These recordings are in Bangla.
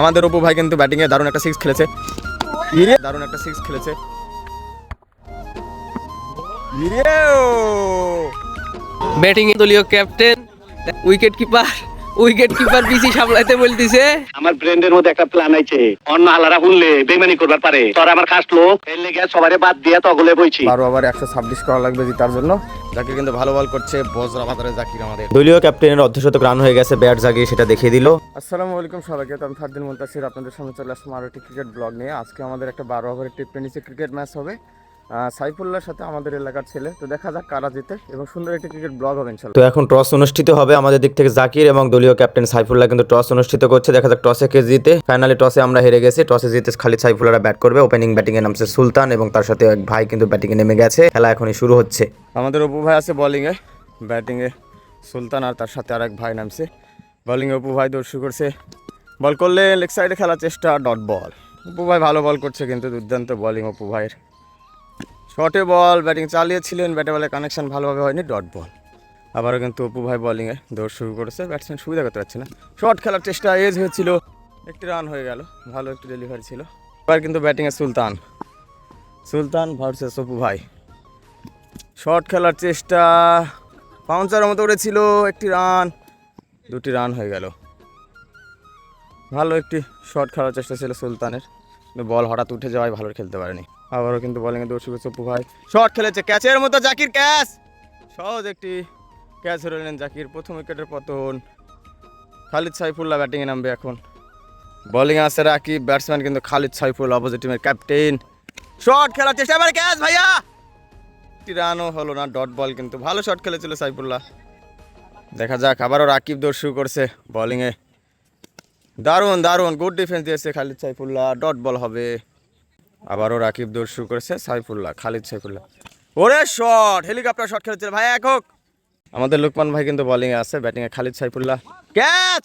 আমাদের অপু ভাই কিন্তু ব্যাটিংয়ে দারুণ একটা সিক্স খেলেছে। দারুণ একটা সিক্স খেলেছে! ব্যাটিং দলীয় captain wicket keeper wicket keeper পিসি সামলাইতে বলতিছে। আমার ব্রেন্ডের মধ্যে একটা প্ল্যান আছে অন্য আলারা শুনলে বেমানি করবার পারে। তোর আমার খাস লোক এর লেগে সবারে বাদ দিয়ে তগলে বইছি। বারো ওভার একশো ছাব্বিশ করা লাগবে জিতার জন্য। জাকির কিন্তু ভালো বল করছে বজরা বাজারে জাকির আমাদের। দলীয় ক্যাপ্টেনের অর্ধশতক রান হয়ে গেছে ব্যাট জাগিয়ে সেটা দেখিয়ে দিল। আসসালামু আলাইকুম সবাইকে তো আমি ফারদিন মুন্তাসির আপনাদের সামনে চলে আসলাম একটি ক্রিকেট ব্লগ নিয়ে। আজকে আমাদের একটা বারো ওভারের টিপ টেনিসে ক্রিকেট ম্যাচ হবে। আহ, সাইফুল্লাহর সাথে আমাদের এলাকার ছেলে। তো দেখা যাক কারা জিতে এবং সুন্দর একটি ক্রিকেট ব্লগ হবে ইনশাল্লাহ। তো এখন টস অনুষ্ঠিত হবে আমাদের দিক থেকে জাকির এবং দলীয় ক্যাপ্টেন সাইফুল্লাহ কিন্তু টস অনুষ্ঠিত করছে। দেখা যাক টসে কে জিতে। ফাইনালি টসে আমরা হেরে গেছি। টসে জিতে খালি সাইফুল্লাহরা ব্যাট করবে। ওপেনিং ব্যাটিং এ নামছে সুলতান এবং তার সাথে এক ভাই কিন্তু ব্যাটিং এ নেমে গেছে। খেলা এখনই শুরু হচ্ছে। আমাদের অপু ভাই আছে বোলিং এ। ব্যাটিং এ সুলতান আর তার সাথে আরেক ভাই নামছে। বোলিং এ অপু ভাই দৌড় শুরু করছে। বল করলে লেগ সাইডে খেলার চেষ্টা ডট বল অপু ভাই ভালো বল করছে কিন্তু দুর্দান্ত বোলিং অপু ভাইয়ের। শর্টে বল, ব্যাটিং চালিয়েছিলেন, ব্যাটে বলে কানেকশন ভালোভাবে হয়নি, ডট বল। আবারও কিন্তু অপু ভাই বলিংয়ে দৌড় শুরু করেছে ব্যাটসম্যান সুবিধা করতে পারছে না। শর্ট খেলার চেষ্টা এজ হয়েছিল, একটি রান হয়ে গেল, ভালো একটি ডেলিভারি ছিল। এবার কিন্তু ব্যাটিংয়ে সুলতান। সুলতান ভার্সেস অপু ভাই। শর্ট খেলার চেষ্টা পাউন্সারের মতো উড়েছিল, একটি রান দুটি রান হয়ে গেল। ভালো একটি শর্ট খেলার চেষ্টা ছিল সুলতানের। বল হঠাৎ উঠে যাওয়ায় ভালো খেলতে পারেনি। আবারও কিন্তু বলিংয়ে দর্শক চপ্পু ভাই। শর্ট খেলেছে ক্যাচের মতো জাকির ক্যাচ। সহজ একটি ক্যাচ ধরে নিলেন জাকির। প্রথম উইকেটের পতন। খালিদ সাইফুল্লাহ ব্যাটিংয়ে নামবে এখন। বোলিং আছে রাকিব ব্যাটসম্যান কিন্তু খালিদ সাইফুল অপোজিট টিমের ক্যাপ্টেন শর্ট খেলার চেষ্টা। এবার ক্যাচ ভাইয়া! একটি রানও হলো না ডট বল কিন্তু। ভালো শট খেলেছিল সাইফুল্লাহ। দেখা যাক আবারও রাকিব দৌড় শুরু করছে। বোলিংয়ে দারুণ দারুণ। গুড ডিফেন্স দিয়েছে খালিদ সাইফুল্লাহ। ডট বল হবে। আবারও রাকিব দৌড় শুরু করেছে সাইফুল্লাহ, খালিদ সাইফুল্লাহ। ওরে শট হেলিকপ্টার শট খেলেছিল। ভাই একক আমাদের লুকমান ভাই কিন্তু বোলিং এ আছে। ব্যাটিং এ খালিদ সাইফুল্লাহ। ক্যাচ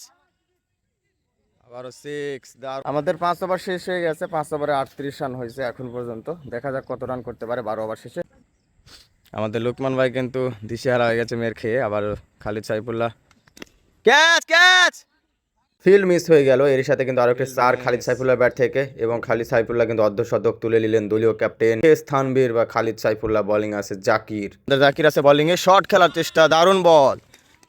আবারও সিক্স আমাদের পাঁচ ওভার শেষ হয়ে গেছে। পাঁচ ওভারে আটত্রিশ রান হয়েছে এখন পর্যন্ত। দেখা যাক কত রান করতে পারে বারো ওভার শেষে। আমাদের লুকমান ভাই কিন্তু দিশেহারা হয়ে গেছে মেয়ের খেয়ে। আবার Khalid Saifullah. Catch catch field miss হয়ে গেল। এর সাথে কিন্তু আরও একটি চার খালিদ সাইফুল্লাহ ব্যাট থেকে এবং খালিদ সাইফুল্লাহ কিন্তু অর্ধশতক তুলে নিলেন দলীয় ক্যাপ্টেন স্থানবীর বা খালিদ সাইফুল্লাহ বোলিং আছে জাকির। জাকির আছে বোলিং এ। শর্ট খেলার চেষ্টা দারুণ বল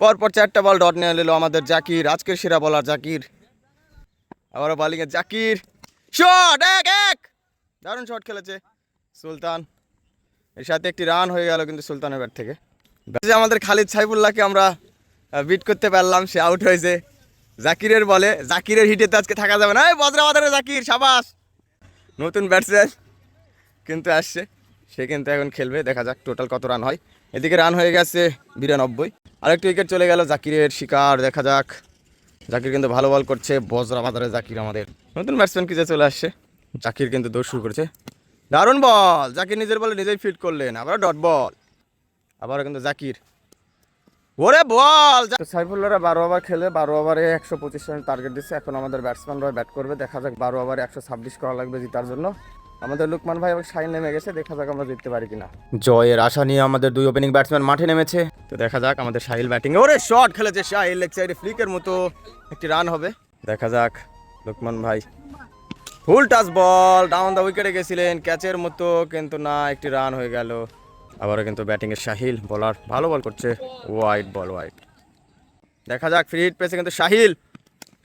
পরপর চারটা বল ডট নিয়ে নিল আমাদের জাকির। আজকের সেরা বলার জাকির। আবারও বোলিং এ জাকির। শট এক এক। দারুণ শট খেলেছে সুলতান। এর সাথে একটি রান হয়ে গেল কিন্তু সুলতানের ব্যাট থেকে। আমাদের খালিদ সাইফুল্লাহকে আমরা বিট করতে পারলাম সে আউট হয়েছে। জাকিরের বলে, জাকিরের হিটে তো আজকে থাকা যাবে না। এই বজ্রাবাজারে জাকির, সাবাস। নতুন ব্যাটসম্যান কিন্তু আসছে। সে কিন্তু এখন খেলবে, দেখা যাক টোটাল কত রান হয়। এদিকে রান হয়ে গেছে বিরানব্বই। আরেকটি উইকেট চলে গেল জাকিরের শিকার, দেখা যাক। জাকির কিন্তু ভালো বল করছে বজ্রাবাজারে জাকির আমাদের। নতুন ব্যাটসম্যান কি যে চলে আসছে? জাকির কিন্তু দৌড় শুরু করেছে। দারুণ বল জাকির নিজের বলে নিজেই ফিট করলেন আবার ডট বল আবারও কিন্তু জাকির ওরে বল সাইফুল্লাহরা বারো ওভার খেলে বারো ওভারে একশো পঁচিশ রান টার্গেট দিচ্ছে এখন আমাদের ব্যাটসম্যানরা ব্যাট করবে। দেখা যাক বারো ওভারে একশো ছাব্বিশ করা লাগবে জিতার জন্য। আমাদের লুকমান ভাই এবং শাইন নেমে গেছে দেখা যাক আমরা জিততে পারি কিনা। জয়ের আশা নিয়ে আমাদের দুই ওপেনিং ব্যাটসম্যান মাঠে নেমেছে। তো দেখা যাক আমাদের সাহিল ব্যাটিং ওরে শট খেলেছে সাহিল লেগ সাইডে ফ্লিকের মতো একটি রান হবে। দেখা যাক লুকমান ভাই। Full toss ball down the উইকেটে গেছিলেন ক্যাচের মতো কিন্তু না একটি রান হয়ে গেল। আবারও কিন্তু ব্যাটিংয়ের সাহিল বলার ভালো বল করছে ওয়াইড বল ওয়াইড দেখা যাক ফ্রি হিট পেয়েছে কিন্তু সাহিল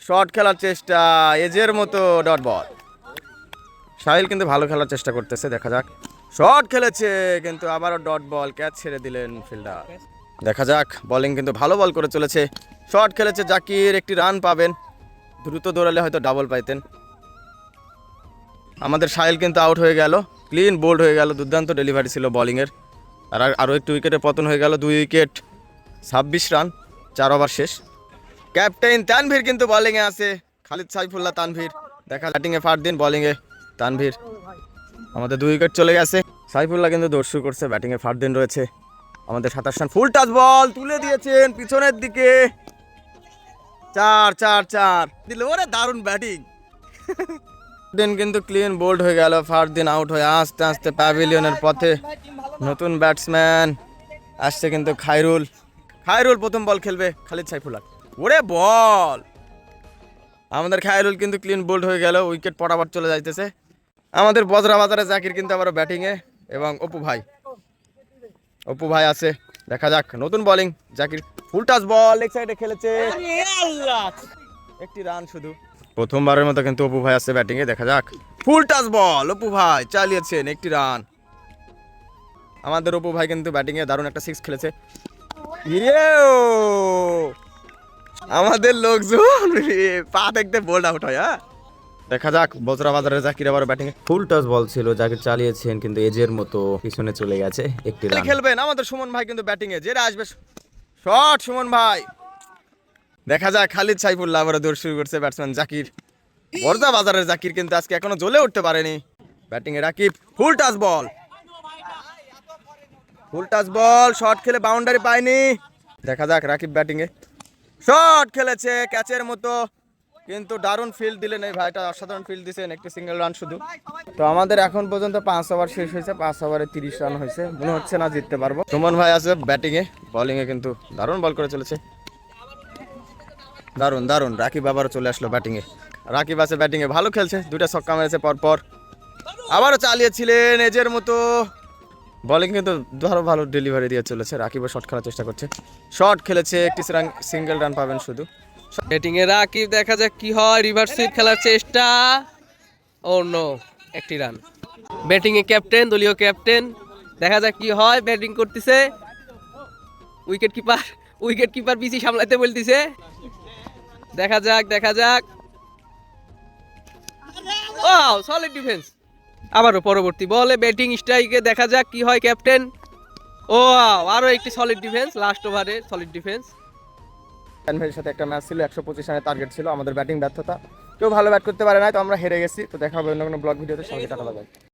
শর্ট খেলার চেষ্টা এজের মতো ডট বল সাহিল কিন্তু ভালো খেলার চেষ্টা করতেছে, দেখা যাক। শর্ট খেলেছে, কিন্তু আবারও ডট বল ক্যাচ ছেড়ে দিলেন ফিল্ডার দেখা যাক বোলিং কিন্তু ভালো বল করে চলেছে। শর্ট খেলেছে জাকির, একটি রান পাবেন। দ্রুত দৌড়ালে হয়তো ডাবল পাইতেন। আমাদের সাহিল কিন্তু আউট হয়ে গেল ক্লিন বোল্ড হয়ে গেল, দুর্দান্ত ডেলিভারি ছিল বোলিংয়ের আর আরও একটু উইকেটে পতন হয়ে গেল দুই উইকেট, ছাব্বিশ রান, চার ওভার শেষ। ক্যাপ্টেন তানভীর কিন্তু বলিংয়ে আছে। খালিদ সাইফুল্লাহ তানভীর, দেখা ব্যাটিংয়ে ফার দিন বলিংয়ে তানভীর। আমাদের দুই উইকেট চলে গেছে। সাইফুল্লাহ কিন্তু দর্শু করছে ব্যাটিংয়ে ফার দিন রয়েছে। আমাদের সাতাশ রান ফুল টাচ বল তুলে দিয়েছেন পিছনের দিকে। চার চার চার। দিল, ওরে দারুণ ব্যাটিং দিন কিন্তু ক্লিন বোল্ড হয়ে গেল ফার্স্ট দিন আউট হয়ে আস্তে আস্তে প্যাভিলিয়নের পথে। নতুন ব্যাটসম্যান আসছে কিন্তু খায়রুল। খায়রুল প্রথম বল খেলবে খালিদ সাইফুল্লাহ ওরে বল আমাদের খায়রুল কিন্তু ক্লিন বোল্ড হয়ে গেল উইকেট পড়াবার চলে যাইতেছে। আমাদের বজরা বাজারে জাকির কিন্তু আবার ব্যাটিংয়ে এবং অপু ভাই। অপু ভাই আছে, দেখা যাক, নতুন bowling Zakir full toss ball leg সাইডে খেলেছে। একটি রান শুধু। প্রথমবারের মতো কিন্তু অপু ভাই আছে ব্যাটিংয়ে দেখা যাক। ফুল টাচ বল অপু ভাই চালিয়েছেন, একটি রান আমাদের অপু ভাই কিন্তু ব্যাটিংয়ে দারুণ একটা সিক্স খেলেছে। ইয়েও! আমাদের লোকজন পা দেখতে বোল্ড আউট হয় হ্যাঁ? দেখা যাক বজরা বাজারে জাকির আবার ব্যাটিং ফুল টাচ বল ছিল জাকির চালিয়েছেন কিন্তু এজের মতো পিছনে চলে গেছে একটি রান খেলবেন আমাদের সুমন ভাই কিন্তু ব্যাটিং এ যেটা আসবে। শট সুমন ভাই! দেখা যাক খালিদ সাইফুল্লাহ আবার দৌড় শুরু করছে ব্যাটসম্যান জাকির। বর্দা বাজারের জাকির কিন্তু আজকে এখনও জ্বলে উঠতে পারেনি। ব্যাটিং এ Rakib full toss ball full toss ball shot খেলে বাউন্ডারি পায়নি। দেখা যাক রাকিব ব্যাটিং এ। শট খেলেছে ক্যাচের মতো। কিন্তু দারুণ ফিল্ড দিলেন এই ভাইটা, অসাধারণ ফিল্ড দিয়েছেন একটি সিঙ্গেল রান শুধু। তো আমাদের এখন পর্যন্ত পাঁচ ওভার শেষ হয়েছে, পাঁচ ওভারে তিরিশ রান হয়েছে। মনে হচ্ছে না জিততে পারব। সুমন ভাই আছে ব্যাটিং এ বোলিং এ কিন্তু দারুণ বল করে চলেছে। দারুণ দারুণ, রাকিব আবারও চলে আসলো ব্যাটিং এ। রাকিব আছে ব্যাটিং এ, ভালো খেলছে, দুইটা ছক্কা মেরেছে পর পর আবারও চালিয়েছিলেন এজের মতো। বোলিং কিন্তু ধরো ভালো ডেলিভারি দিয়ে চলেছে। রাকিবও শট খেলার চেষ্টা করছে। শট খেলেছে, একটি রান সিঙ্গেল রান পাবেন শুধু। ব্যাটিং এ রাকিব, দেখা যাক কি হয়। রিভার্স সুইপ খেলার চেষ্টা। ও নো একটি রান ব্যাটিং এ ক্যাপ্টেন দলীয় ক্যাপ্টেন দেখা যাক কি হয়। ব্যাটিং করতেছে। উইকেট কিপার উইকেট কিপার বিসি সামলাতে বলতেছে। দেখা যাক দেখা যাক। ও সলিড ডিফেন্স আবারও পরবর্তী বলে ব্যাটিং স্ট্রাইকে দেখা যাক কি হয় ক্যাপ্টেন। ও আরও একটি সলিড ডিফেন্স লাস্ট ওভারে সলিড ডিফেন্স ক্যানভেলের সাথে একটা ম্যাচ ছিল, একশো পঁচিশ রানের টার্গেট ছিল, আমাদের ব্যাটিং ব্যর্থতা। কেউ ভালো ব্যাট করতে পারে না তো আমরা হেরে গেছি। তো দেখা হবে অন্য কোনো ব্লগ ভিডিওতে সঙ্গে টাকা লাগাই